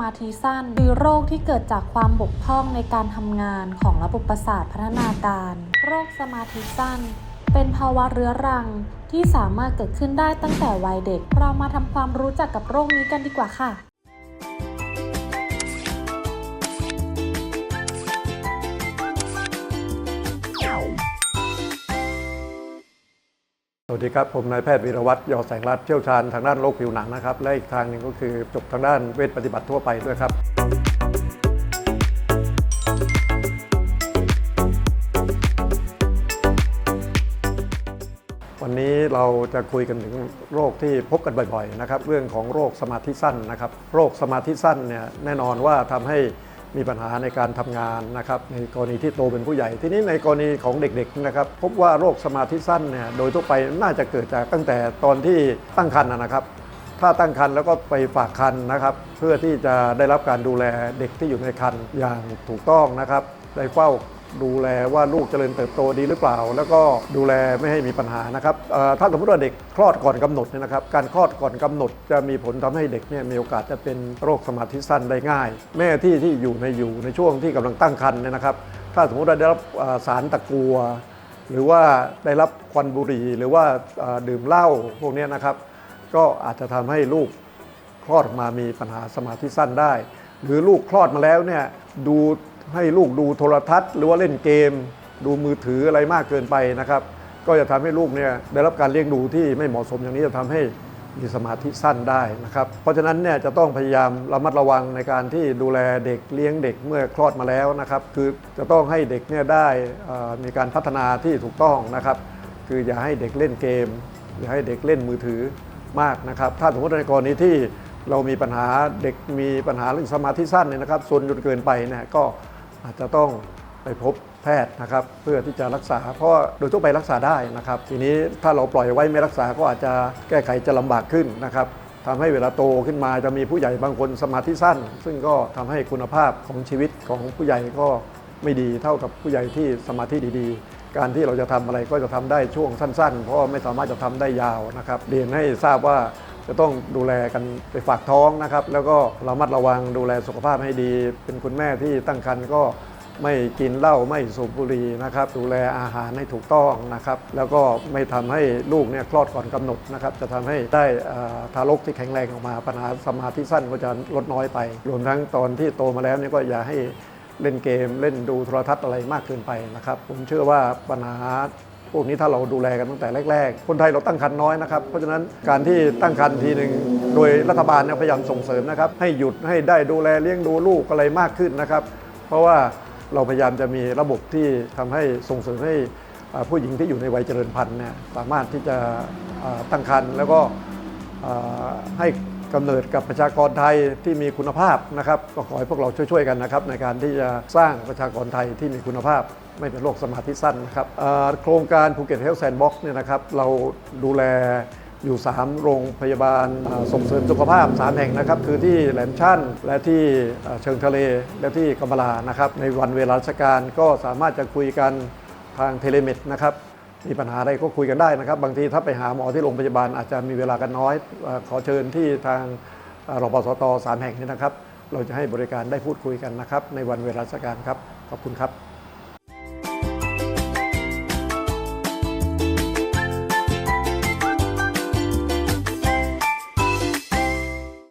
มาธิสั้นหรือโรคที่เกิดจากความบกพร่องในการทำงานของระบบประสาทพัฒนาการ โรคสมาธิสั้น เป็นภาวะเรื้อรังที่สามารถเกิดขึ้นได้ตั้งแต่วัยเด็ก เรามาทำความรู้จักกับโรคนี้กันดีกว่าค่ะ วัสดีครับ ผมนายแพทย์วีรวัตรยอแสงรัตน์เชี่ยวชาญทางด้านโรคผิวหนังนะครับ และอีกทางหนึ่งก็คือจบทางด้านเวชปฏิบัติทั่วไปด้วยครับ วันนี้เราจะคุยกันถึงโรคที่พบกันบ่อยๆนะครับ เรื่องของโรคสมาธิสั้นนะครับ โรคสมาธิสั้นเนี่ยแน่นอนว่าทำให้ มีปัญหาในการทำงานนะครับในกรณีที่โตเป็นผู้ใหญ่ ทีนี้ในกรณีของเด็กๆนะครับพบว่าโรคสมาธิสั้นเนี่ยโดยทั่วไปน่าจะเกิดจากตั้งแต่ตอนที่ตั้งครรภ์นนะครับ ถ้าตั้งครรภ์แล้วก็ไปฝากครรภ์นะครับ เพื่อที่จะได้รับการดูแลเด็กที่อยู่ในครรภ์อย่างถูกต้องนะครับได้เฝ้า ดูแลว่าลูกเจริญเติบโตดีหรือเปล่า แล้วก็ดูแลไม่ให้มีปัญหานะครับถ้าสมมติว่าเด็กคลอดก่อนกำหนดเนี่ยนะครับการคลอดก่อนกำหนดจะมีผลทำให้เด็กเนี่ยมีโอกาสจะเป็นโรคสมาธิสั้นได้ง่าย แม่ที่ที่อยู่ในอยู่ในช่วงที่กำลังตั้งครรภ์เนี่ยนะครับ ถ้าสมมติว่าได้รับสารตะกัว หรือว่าได้รับควันบุหรี่หรือว่าดื่มเหล้าพวกนี้นะครับ ก็อาจจะทำให้ลูกคลอดมามีปัญหาสมาธิสั้นได้ หรือลูกคลอดมาแล้วเนี่ยดู ให้ลูกดูโทรทัศน์ หรือว่าเล่นเกม ดูมือถืออะไรมากเกินไปนะครับ ก็จะทำให้ลูกเนี่ยได้รับการเลี้ยงดูที่ไม่เหมาะสมอย่างนี้จะทำให้มีสมาธิสั้นได้นะครับ เพราะฉะนั้นเนี่ยจะต้องพยายามระมัดระวังในการที่ดูแลเด็กเลี้ยงเด็กเมื่อคลอดมาแล้วนะครับ คือจะต้องให้เด็กเนี่ยได้มีการพัฒนาที่ถูกต้องนะครับ คืออย่าให้เด็กเล่นเกม อย่าให้เด็กเล่นมือถือมากนะครับ ถ้าสมมติในกรณีที่เรามีปัญหาเด็กมีปัญหาเรื่องสมาธิสั้นเนี่ยนะครับส่วนจนเกินไปเนี่ยก็ อาจจะต้องไปพบแพทย์นะครับเพื่อที่จะรักษา เพราะโดยทั่วไปรักษาได้นะครับ ทีนี้ถ้าเราปล่อยไว้ไม่รักษาก็อาจจะแก้ไขจะลำบากขึ้นนะครับทำให้เวลาโตขึ้นมาจะมีผู้ใหญ่บางคนสมาธิสั้น ซึ่งก็ทำให้คุณภาพของชีวิตของผู้ใหญ่ก็ไม่ดีเท่ากับผู้ใหญ่ที่สมาธิดีๆ การที่เราจะทำอะไรก็จะทำได้ช่วงสั้น ๆ เพราะไม่สามารถจะทำได้ยาวนะครับเรียนให้ทราบว่า จะต้องดูแลกันไปฝากท้องนะครับ แล้วก็ระมัดระวังดูแลสุขภาพให้ดี เป็นคุณแม่ที่ตั้งครรภ์ก็ไม่กินเหล้าไม่สูบบุหรี่นะครับ ดูแลอาหารให้ถูกต้องนะครับ แล้วก็ไม่ทำให้ลูกเนี่ยคลอดก่อนกำหนดนะครับ จะทำให้ได้ทารกที่แข็งแรงออกมาปัญหาสมาธิสั้นก็จะลดน้อยไป รวมทั้งตอนที่โตมาแล้วเนี่ยก็อย่าให้เล่นเกมเล่นดูโทรทัศน์อะไรมากเกินไปนะครับ ผมเชื่อว่าปัญหา พวกนี้ถ้าเราดูแลกันตั้งแต่แรก ๆ คนไทยเราตั้งครรภ์น้อยนะครับ เพราะฉะนั้นการที่ตั้งครรภ์ทีหนึ่งโดยรัฐบาลเนี่ยพยายามส่งเสริมนะครับ ให้หยุดให้ได้ดูแลเลี้ยงดูลูกอะไรมากขึ้นนะครับ เพราะว่าเราพยายามจะมีระบบที่ทำให้ส่งเสริมให้ผู้หญิงที่อยู่ในวัยเจริญพันธุ์เนี่ยสามารถที่จะตั้งครรภ์แล้วก็ให้ กำเนิดกับประชากรไทยที่มีคุณภาพนะครับ ก็ขอให้พวกเราช่วยๆกันนะครับในการที่จะสร้างประชากรไทยที่มีคุณภาพไม่เป็นโรคสมาธิสั้นนะครับโครงการภูเก็ตเฮลท์แซนด์บ็อกซ์เนี่ยนะครับเราดูแลอยู่ 3 โรงพยาบาลส่งเสริมสุขภาพ 3 แห่งนะครับ คือที่แหลมชั่น และที่เชิงทะเล และที่กำมะลานะครับ ในวันเวลาราชการก็สามารถจะคุยกันทางเทเลเมดนะครับ มีปัญหาอะไรก็คุยกันได้นะครับ บางทีถ้าไปหาหมอที่โรงพยาบาลอาจจะมีเวลากันน้อยอขอเชิญที่ทางเอ่อรปสตสามแห่งนี้นะครับ เราจะให้บริการได้พูดคุยกันนะครับ ในวันเวลาราชการครับ ขอบคุณครับ